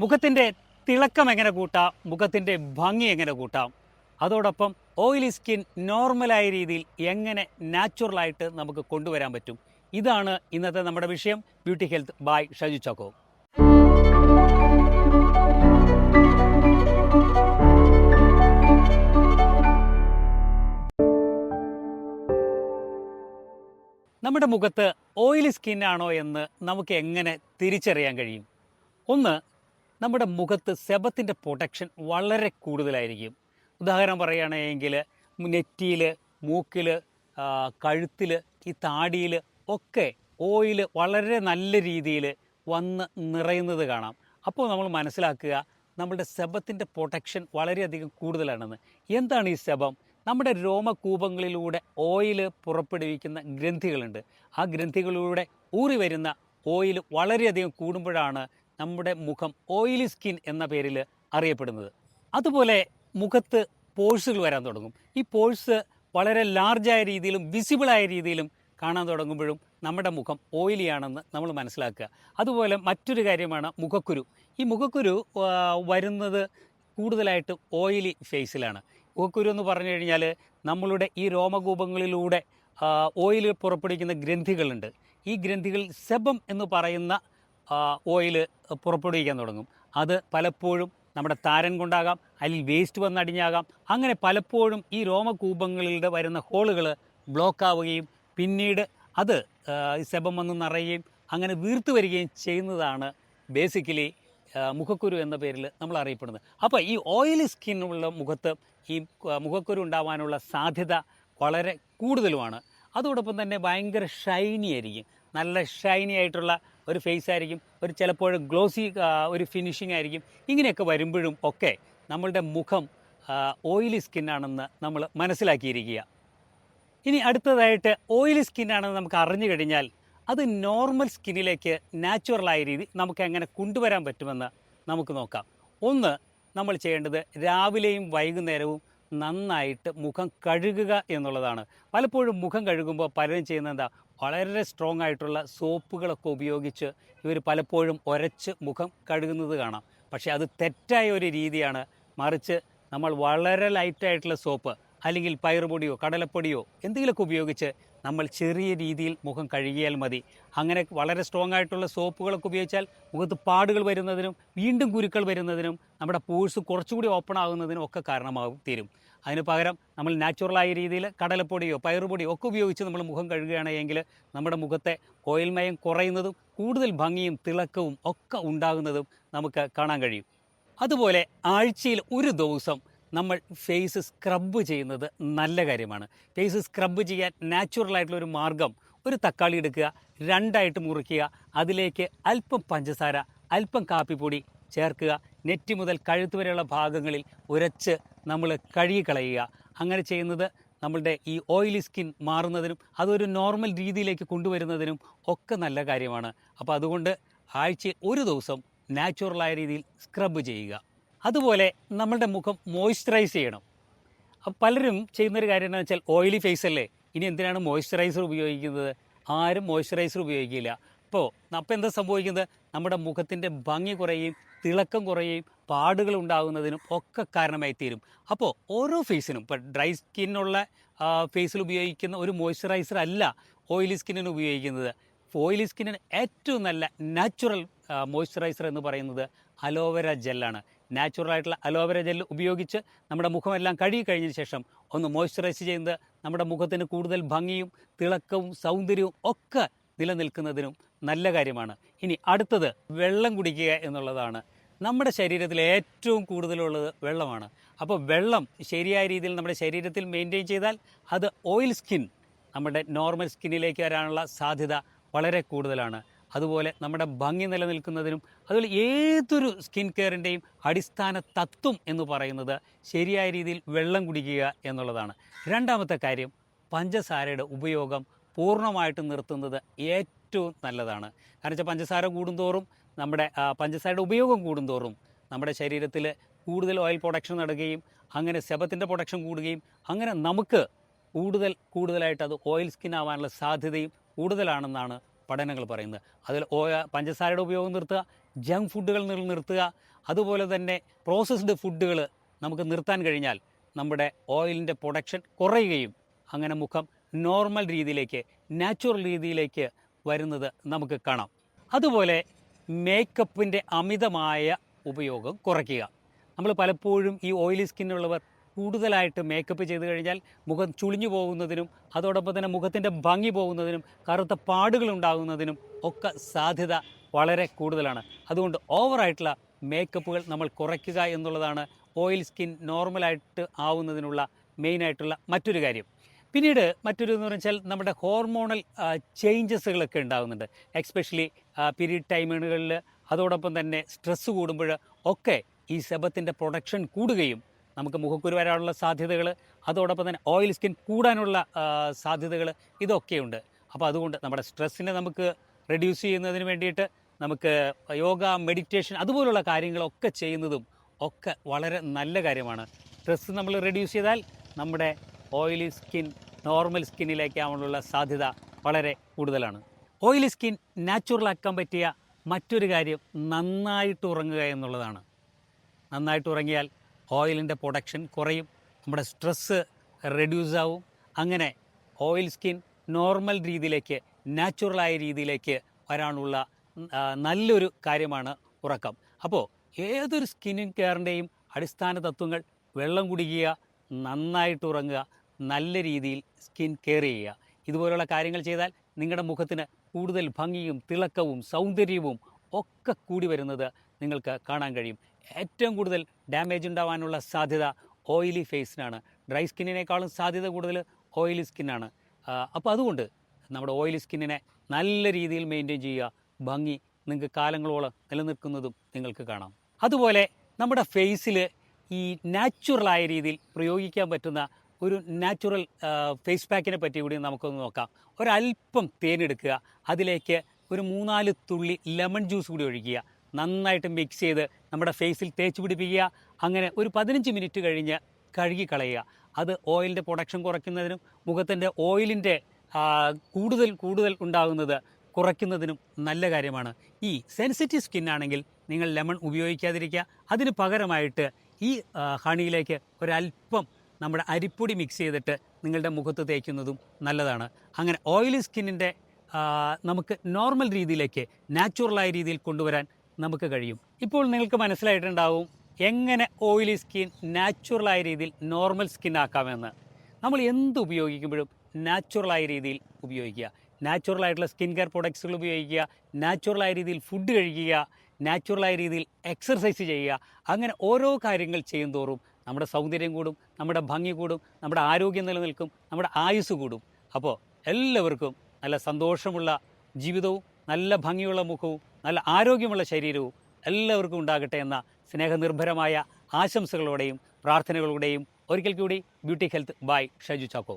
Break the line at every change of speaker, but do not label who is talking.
മുഖത്തിന്റെ തിളക്കം എങ്ങനെ കൂട്ടാം? മുഖത്തിന്റെ ഭംഗി എങ്ങനെ കൂട്ടാം? അതോടൊപ്പം ഓയിലി സ്കിൻ നോർമലായ രീതിയിൽ എങ്ങനെ നാച്ചുറലായിട്ട് നമുക്ക് കൊണ്ടുവരാൻ പറ്റും? ഇതാണ് ഇന്നത്തെ നമ്മുടെ വിഷയം. Beauty health by Shaju Chacko. നമ്മുടെ മുഖത്ത് ഓയിലി സ്കിന്നാണോ എന്ന് നമുക്ക് എങ്ങനെ തിരിച്ചറിയാൻ കഴിയും? ഒന്ന് നമ്മുടെ മുഖത്ത് സെബത്തിന്റെ പ്രൊട്ടക്ഷൻ വളരെ കൂടുതലായിരിക്കും. ഉദാഹരണം പറയുകയാണെങ്കിൽ നെറ്റിയിൽ മൂക്കിൽ കഴുത്തിൽ ഈ താടിയിൽ ഒക്കെ ഓയിൽ വളരെ നല്ല രീതിയിൽ വന്ന് നിറയുന്നത് കാണാം. അപ്പോൾ നമ്മൾ മനസ്സിലാക്കുക നമ്മുടെ സെബത്തിന്റെ പ്രൊട്ടക്ഷൻ വളരെയധികം കൂടുതലാണെന്ന്. എന്താണ് ഈ സെബം? നമ്മുടെ രോമകൂപങ്ങളിലൂടെ ഓയിൽ പുറപ്പെടുവിക്കുന്ന ഗ്രന്ഥികളുണ്ട്. ആ ഗ്രന്ഥികളിലൂടെ ഊറി വരുന്ന ഓയിൽ വളരെയധികം കൂടുമ്പോഴാണ് നമ്മുടെ മുഖം ഓയിലി സ്കിൻ എന്ന പേരിൽ അറിയപ്പെടുന്നത്. അതുപോലെ മുഖത്ത് പോഴ്സുകൾ വരാൻ തുടങ്ങും. ഈ പോഴ്സ് വളരെ ലാർജായ രീതിയിലും വിസിബിളായ രീതിയിലും കാണാൻ തുടങ്ങുമ്പോഴും നമ്മുടെ മുഖം ഓയിലിയാണെന്ന് നമ്മൾ മനസ്സിലാക്കുക. അതുപോലെ മറ്റൊരു കാര്യമാണ് മുഖക്കുരു. ഈ മുഖക്കുരു വരുന്നത് കൂടുതലായിട്ട് ഓയിലി ഫേസിലാണ് മുഖക്കുരു എന്ന് പറഞ്ഞു കഴിഞ്ഞാൽ നമ്മളുടെ ഈ രോമകൂപങ്ങളിലൂടെ ഓയിൽ പുറപ്പെടുവിക്കുന്ന ഗ്രന്ഥികളുണ്ട്. ഈ ഗ്രന്ഥികൾ സെബം എന്ന് പറയുന്ന ഓയിൽ പുറപ്പെടുവിക്കാൻ തുടങ്ങും. അത് പലപ്പോഴും നമ്മുടെ താരൻ കൊണ്ടാകാം അല്ലെങ്കിൽ വേസ്റ്റ് വന്നടിഞ്ഞാകാം അങ്ങനെ പലപ്പോഴും ഈ രോമകൂപങ്ങളിലൂടെ വരുന്ന ഹോളുകൾ ബ്ലോക്ക് ആവുകയും പിന്നീട് അത് ശബം വന്നു നിറയുകയും അങ്ങനെ വീർത്തു വരികയും ചെയ്യുന്നതാണ് ബേസിക്കലി മുഖക്കുരു എന്ന പേരിൽ നമ്മൾ അറിയപ്പെടുന്നത്. അപ്പോൾ ഈ ഓയിലി സ്കിന്നുള്ള മുഖത്ത് ഈ മുഖക്കുരു ഉണ്ടാവാനുള്ള സാധ്യത വളരെ കൂടുതലുമാണ്. അതോടൊപ്പം തന്നെ ഭയങ്കര ഷൈനി ആയിരിക്കും. നല്ല ഷൈനി ആയിട്ടുള്ള ഒരു ഫേസ് ആയിരിക്കും ഒരു ചിലപ്പോൾ ഗ്ലോസി ഒരു ഫിനിഷിംഗ് ആയിരിക്കും. ഇങ്ങനെയൊക്കെ വരുമ്പോഴും ഒക്കെ നമ്മളുടെ മുഖം ഓയിലി സ്കിന്നാണെന്ന് നമ്മൾ മനസ്സിലാക്കിയിരിക്കുക. ഇനി അടുത്തതായിട്ട് ഓയിലി സ്കിന്നാണെന്ന് നമുക്ക് അറിഞ്ഞു കഴിഞ്ഞാൽ അത് നോർമൽ സ്കിന്നിലേക്ക് നാച്ചുറലായ രീതി നമുക്ക് എങ്ങനെ കൊണ്ടുവരാൻ പറ്റുമെന്ന് നമുക്ക് നോക്കാം. ഒന്ന് നമ്മൾ ചെയ്യേണ്ടത് രാവിലെയും വൈകുന്നേരവും നന്നായിട്ട് മുഖം കഴുകുക എന്നുള്ളതാണ്. പലപ്പോഴും മുഖം കഴുകുമ്പോൾ പലരും ചെയ്യുന്നത് എന്താ? വളരെ സ്ട്രോങ് ആയിട്ടുള്ള സോപ്പുകളൊക്കെ ഉപയോഗിച്ച് ഇവർ പലപ്പോഴും ഒരച്ച് മുഖം കഴുകുന്നത് കാണാം. പക്ഷേ അത് തെറ്റായ ഒരു രീതിയാണ്. മറിച്ച് നമ്മൾ വളരെ ലൈറ്റായിട്ടുള്ള സോപ്പ് അല്ലെങ്കിൽ പയറുപൊടിയോ കടലപ്പൊടിയോ എന്തെങ്കിലുമൊക്കെ ഉപയോഗിച്ച് നമ്മൾ ചെറിയ രീതിയിൽ മുഖം കഴുകിയാൽ മതി. അങ്ങനെ വളരെ സ്ട്രോങ് ആയിട്ടുള്ള സോപ്പുകളൊക്കെ ഉപയോഗിച്ചാൽ മുഖത്ത് പാടുകൾ വരുന്നതിനും വീണ്ടും കുരുക്കൾ വരുന്നതിനും നമ്മുടെ പോഴ്സ് കുറച്ചുകൂടി ഓപ്പൺ ആകുന്നതിനും ഒക്കെ കാരണമാകും തീരും. അതിന് പകരം നമ്മൾ നാച്ചുറലായ രീതിയിൽ കടലപ്പൊടിയോ പയറുപൊടിയോ ഒക്കെ ഉപയോഗിച്ച് നമ്മൾ മുഖം കഴുകുകയാണെങ്കിൽ നമ്മുടെ മുഖത്തെ കോയിൽമയം കുറയുന്നതും കൂടുതൽ ഭംഗിയും തിളക്കവും ഒക്കെ ഉണ്ടാകുന്നതും നമുക്ക് കാണാൻ കഴിയും. അതുപോലെ ആഴ്ചയിൽ ഒരു ദിവസം നമ്മൾ ഫേസ് സ്ക്രബ് ചെയ്യുന്നത് നല്ല കാര്യമാണ്. ഫേസ് സ്ക്രബ് ചെയ്യാൻ നാച്ചുറലായിട്ടുള്ള ഒരു മാർഗം ഒരു തക്കാളി എടുക്കുക രണ്ടായിട്ട് മുറിക്കുക അതിലേക്ക് അല്പം പഞ്ചസാര അല്പം കാപ്പിപ്പൊടി ചേർക്കുക. നെറ്റി മുതൽ കഴുത്ത് വരെയുള്ള ഭാഗങ്ങളിൽ ഉരച്ച് നമ്മൾ കഴുകിക്കളയുക. അങ്ങനെ ചെയ്യുന്നത് നമ്മളുടെ ഈ ഓയിലി സ്കിൻ മാറുന്നതിനും അതൊരു നോർമൽ രീതിയിലേക്ക് കൊണ്ടുവരുന്നതിനും ഒക്കെ നല്ല കാര്യമാണ്. അപ്പോൾ അതുകൊണ്ട് ആഴ്ച ഒരു ദിവസം നാച്ചുറലായ രീതിയിൽ സ്ക്രബ് ചെയ്യുക. അതുപോലെ നമ്മളുടെ മുഖം മോയ്സ്ചറൈസ് ചെയ്യണം. പലരും ചെയ്യുന്നൊരു കാര്യം എന്താണെന്ന് വെച്ചാൽ ഓയിലി ഫേസ് അല്ലേ? ഇനി എന്തിനാണ് മോയ്സ്ചറൈസർ ഉപയോഗിക്കുന്നത്? ആരും മോയ്സ്ചറൈസർ ഉപയോഗിക്കില്ല. അപ്പോൾ അപ്പോൾ എന്താ സംഭവിക്കുന്നത്? നമ്മുടെ മുഖത്തിന്റെ ഭംഗി കുറയും തിളക്കം കുറയും പാടുകൾ ഉണ്ടാകുന്നതിനും ഒക്കെ കാരണമായി തീരും. അപ്പോൾ ഓരോ ഫേസിനും ഇപ്പോൾ ഡ്രൈ സ്കിന്നുള്ള ഫേസിൽ ഉപയോഗിക്കുന്ന ഒരു മോയ്സ്ചറൈസർ അല്ല ഓയിലി സ്കിന്നിന് ഉപയോഗിക്കുന്നത്. ഓയിലി സ്കിന്നിന് ഏറ്റവും നല്ല നാച്ചുറൽ മോയ്സ്ചറൈസർ എന്ന് പറയുന്നത് അലോവേര ജെല്ലാണ് നാച്ചുറൽ ആയിട്ടുള്ള അലോവേര ജെൽ ഉപയോഗിച്ച് നമ്മുടെ മുഖമെല്ലാം കഴുകി കഴിഞ്ഞതിന് ശേഷം ഒന്ന് മോയ്സ്ചറൈസ് ചെയ്യുന്നത് നമ്മുടെ മുഖത്തിന് കൂടുതൽ ഭംഗിയും തിളക്കവും സൗന്ദര്യവും ഒക്കെ നിലനിൽക്കുന്നതിനും നല്ല കാര്യമാണ്. ഇനി അടുത്തത് വെള്ളം കുടിക്കുക എന്നുള്ളതാണ്. നമ്മുടെ ശരീരത്തിൽ ഏറ്റവും കൂടുതലുള്ളത് വെള്ളമാണ്. അപ്പോൾ വെള്ളം ശരിയായ രീതിയിൽ നമ്മുടെ ശരീരത്തിൽ മെയിന്റെയിൻ ചെയ്താൽ അത് ഓയിൽ സ്കിൻ നമ്മുടെ നോർമൽ സ്കിന്നിലേക്ക് വരാനുള്ള സാധ്യത വളരെ കൂടുതലാണ്. അതുപോലെ നമ്മുടെ ഭംഗി നിലനിൽക്കുന്നതിനും അതുപോലെ ഏതൊരു സ്കിൻ കെയറിന്റെയും അടിസ്ഥാന തത്വം എന്ന് പറയുന്നത് ശരിയായ രീതിയിൽ വെള്ളം കുടിക്കുക എന്നുള്ളതാണ്. രണ്ടാമത്തെ കാര്യം പഞ്ചസാരയുടെ ഉപയോഗം പൂർണമായിട്ട് നിർത്തുന്നത് ഏറ്റവും നല്ലതാണ്. കാരണം വെച്ചാൽ പഞ്ചസാര കൂടുന്തോറും നമ്മുടെ പഞ്ചസാരയുടെ ഉപയോഗം കൂടുന്തോറും നമ്മുടെ ശരീരത്തിൽ കൂടുതൽ ഓയിൽ പ്രൊഡക്ഷൻ നടക്കുകയും അങ്ങനെ ശബത്തിന്റെ പ്രൊഡക്ഷൻ കൂടുകയും അങ്ങനെ നമുക്ക് കൂടുതൽ കൂടുതലായിട്ട് അത് ഓയിൽ സ്കിൻ ആവാനുള്ള സാധ്യതയും കൂടുതലാണെന്നാണ് പഠനങ്ങൾ പറയുന്നത്. അതിൽ പഞ്ചസാരയുടെ ഉപയോഗം നിർത്തുക ജങ്ക് ഫുഡുകൾ നിർത്തുക അതുപോലെ തന്നെ പ്രോസസ്ഡ് ഫുഡുകൾ നമുക്ക് നിർത്താൻ കഴിഞ്ഞാൽ നമ്മുടെ ഓയിലിന്റെ പ്രൊഡക്ഷൻ കുറയുകയും അങ്ങനെ മുഖം നോർമൽ രീതിയിലേക്ക് നാച്ചുറൽ രീതിയിലേക്ക് വരുന്നത് നമുക്ക് കാണാം. അതുപോലെ മേക്കപ്പിന്റെ അമിതമായ ഉപയോഗം കുറയ്ക്കുക. നമ്മൾ പലപ്പോഴും ഈ ഓയിലി സ്കിന്നുള്ളവർ കൂടുതലായിട്ട് മേക്കപ്പ് ചെയ്ത് കഴിഞ്ഞാൽ മുഖം ചുളിഞ്ഞു പോകുന്നതിനും അതോടൊപ്പം തന്നെ മുഖത്തിന്റെ ഭംഗി പോകുന്നതിനും കറുത്ത പാടുകൾ ഉണ്ടാകുന്നതിനും ഒക്കെ സാധ്യത വളരെ കൂടുതലാണ്. അതുകൊണ്ട് ഓവറായിട്ടുള്ള മേക്കപ്പുകൾ നമ്മൾ കുറയ്ക്കുക എന്നുള്ളതാണ് ഓയിൽ സ്കിൻ നോർമലായിട്ട് ആവുന്നതിനുള്ള മെയിനായിട്ടുള്ള മറ്റൊരു കാര്യം. പിന്നീട് മറ്റൊരു എന്ന് വെച്ചാൽ നമ്മുടെ ഹോർമോണൽ ചേഞ്ചസുകളൊക്കെ ഉണ്ടാകുന്നുണ്ട്. എക്സ്പെഷ്യലി പീരീഡ് ടൈമുകളിൽ അതോടൊപ്പം തന്നെ സ്ട്രെസ്സ് കൂടുമ്പോൾ ഒക്കെ ഈ സെബത്തിന്റെ പ്രൊഡക്ഷൻ കൂടുകയും നമുക്ക് മുഖക്കുരു വരാനുള്ള സാധ്യതകൾ അതോടൊപ്പം തന്നെ ഓയിൽ സ്കിൻ കൂടാനുള്ള സാധ്യതകൾ ഇതൊക്കെയുണ്ട്. അപ്പോൾ അതുകൊണ്ട് നമ്മുടെ സ്ട്രെസ്സിനെ നമുക്ക് റെഡ്യൂസ് ചെയ്യുന്നതിന് വേണ്ടിയിട്ട് നമുക്ക് യോഗ മെഡിറ്റേഷൻ അതുപോലുള്ള കാര്യങ്ങളൊക്കെ ചെയ്യുന്നതും ഒക്കെ വളരെ നല്ല കാര്യമാണ്. സ്ട്രെസ് നമ്മൾ റെഡ്യൂസ് ചെയ്താൽ നമ്മുടെ ഓയിലി സ്കിൻ നോർമൽ സ്കിന്നിലേക്കാവാനുള്ള സാധ്യത വളരെ കൂടുതലാണ്. ഓയിലി സ്കിൻ നാച്ചുറലാക്കാൻ പറ്റിയ മറ്റൊരു കാര്യം നന്നായിട്ട് ഉറങ്ങുക എന്നുള്ളതാണ്. നന്നായിട്ട് ഉറങ്ങിയാൽ ഓയിലിന്റെ പ്രൊഡക്ഷൻ കുറയും നമ്മുടെ സ്ട്രെസ്സ് റെഡ്യൂസ് ആവും. അങ്ങനെ ഓയിൽ സ്കിൻ നോർമൽ രീതിയിലേക്ക് നാച്ചുറലായ രീതിയിലേക്ക് വരാനുള്ള നല്ലൊരു കാര്യമാണ് ഉറക്കം. അപ്പോൾ ഏതൊരു സ്കിൻ കെയറിന്റെയും അടിസ്ഥാന തത്വങ്ങൾ വെള്ളം കുടിക്കുക നന്നായിട്ട് ഉറങ്ങുക നല്ല രീതിയിൽ സ്കിൻ കെയർ ചെയ്യുക. ഇതുപോലുള്ള കാര്യങ്ങൾ ചെയ്താൽ നിങ്ങളുടെ മുഖത്തിന് കൂടുതൽ ഭംഗിയും തിളക്കവും സൗന്ദര്യവും ഒക്കെ കൂടി വരുന്നത് നിങ്ങൾക്ക് കാണാൻ കഴിയും. ഏറ്റവും കൂടുതൽ ഡാമേജ് ഉണ്ടാവാനുള്ള സാധ്യത ഓയിലി ഫേസിനാണ് ഡ്രൈ സ്കിന്നിനേക്കാളും സാധ്യത കൂടുതൽ ഓയിലി സ്കിന്നാണ് അപ്പോൾ അതുകൊണ്ട് നമ്മുടെ ഓയിലി സ്കിന്നിനെ നല്ല രീതിയിൽ മെയിന്റെയിൻ ചെയ്യുക. ഭംഗി നിങ്ങൾക്ക് കാലങ്ങളോളം നിലനിൽക്കുന്നതും നിങ്ങൾക്ക് കാണാം. അതുപോലെ നമ്മുടെ ഫേസിൽ ഈ നാച്ചുറലായ രീതിയിൽ പ്രയോഗിക്കാൻ പറ്റുന്ന ഒരു നാച്ചുറൽ ഫേസ് പാക്കിനെ പറ്റി കൂടി നമുക്കൊന്ന് നോക്കാം. ഒരല്പം തേനെടുക്കുക. അതിലേക്ക് ഒരു മൂന്നാൽ തുള്ളി ലെമൺ ജ്യൂസ് കൂടി ഒഴിക്കുക. നന്നായിട്ട് മിക്സ് ചെയ്ത് നമ്മുടെ ഫേസിൽ തേച്ച് പിടിപ്പിക്കുക. അങ്ങനെ ഒരു പതിനഞ്ച് മിനിറ്റ് കഴിഞ്ഞ് കഴുകി കളയുക. അത് ഓയിലിന്റെ പ്രൊഡക്ഷൻ കുറയ്ക്കുന്നതിനും മുഖത്തിന്റെ ഓയിലിന്റെ കൂടുതൽ കൂടുതൽ ഉണ്ടാകുന്നത് കുറയ്ക്കുന്നതിനും നല്ല കാര്യമാണ്. ഈ സെൻസിറ്റീവ് സ്കിൻ ആണെങ്കിൽ നിങ്ങൾ ലെമൺ ഉപയോഗിക്കാതിരിക്കുക. അതിന് പകരമായിട്ട് ഈ ഹണിയിലേക്ക് ഒരല്പം നമ്മുടെ അരിപ്പൊടി മിക്സ് ചെയ്തിട്ട് നിങ്ങളുടെ മുഖത്ത് തേക്കുന്നതും നല്ലതാണ്. അങ്ങനെ ഓയിലി സ്കിന്നിന്റെ നമുക്ക് നോർമൽ രീതിയിലേക്ക് നാച്ചുറലായ രീതിയിൽ കൊണ്ടുവരാൻ നമുക്ക് കഴിയും. ഇപ്പോൾ നിങ്ങൾക്ക് മനസ്സിലായിട്ടുണ്ടാവും എങ്ങനെ ഓയിലി സ്കിൻ നാച്ചുറലായ രീതിയിൽ നോർമൽ സ്കിൻ ആക്കാമെന്ന്. നമ്മൾ എന്ത് ഉപയോഗിക്കുമ്പോഴും നാച്ചുറലായ രീതിയിൽ ഉപയോഗിക്കുക. നാച്ചുറൽ ആയിട്ടുള്ള സ്കിൻ കെയർ പ്രൊഡക്ട്സുകൾ ഉപയോഗിക്കുക. നാച്ചുറലായ രീതിയിൽ ഫുഡ് കഴിക്കുക. നാച്ചുറലായ രീതിയിൽ എക്സർസൈസ് ചെയ്യുക. അങ്ങനെ ഓരോ കാര്യങ്ങൾ ചെയ്യും തോറും നമ്മുടെ സൗന്ദര്യം കൂടും നമ്മുടെ ഭംഗി കൂടും നമ്മുടെ ആരോഗ്യം നിലനിൽക്കും നമ്മുടെ ആയുസ് കൂടും. അപ്പോൾ എല്ലാവർക്കും നല്ല സന്തോഷമുള്ള ജീവിതവും നല്ല ഭംഗിയുള്ള മുഖവും നല്ല ആരോഗ്യമുള്ള ശരീരവും എല്ലാവർക്കും ഉണ്ടാകട്ടെ എന്ന സ്നേഹനിർഭരമായ ആശംസകളോടെയും പ്രാർത്ഥനകളോടെയും ഒരിക്കൽ കൂടി beauty health by Shaju Chacko